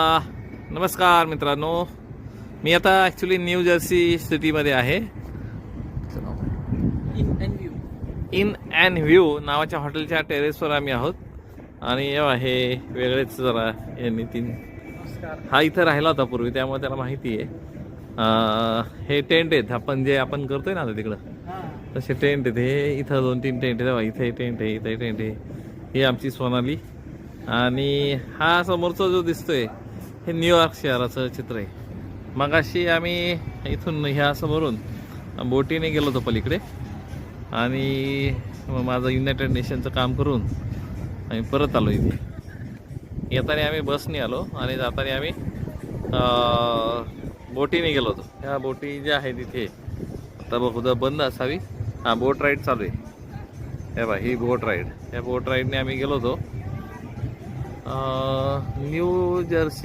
नमस्कार मित्रांनो. मी आता ॲक्च्युली न्यू जर्सी सिटीमध्ये आहे. इन अँड व्ह्यू नावाच्या हॉटेलच्या टेरेसवर आम्ही आहोत. आणि एव्हा हे वेगळेच जरा हे नितीन. हा इथं राहिला होता पूर्वी त्यामुळे त्याला माहिती आहे. हे टेंट आहेत. आपण जे आपण करतोय ना आता तिकडं तसे टेंट आहेत. हे इथं दोन तीन टेंट आहेत. इथे टेंट आहे इथे टेंट आहे. ही आमची सोनाली. आणि हा समोरचा जो दिसतोय हे न्यूयॉर्क शहराचं चित्र आहे. मगाशी आम्ही इथून ह्या समोरून बोटीने गेलो होतो पलीकडे. आणि माझं युनायटेड नेशनचं काम करून आम्ही परत आलो इथे. येताना आम्ही बसने आलो आणि जाताना आम्ही बोटीने गेलो होतो. ह्या बोटी ज्या आहेत इथे आता बहुधा बंद असावी. हां बोट राईड चालू आहे. हे बा ही बोट राईड या बोट राईडने आम्ही गेलो होतो. New Jersey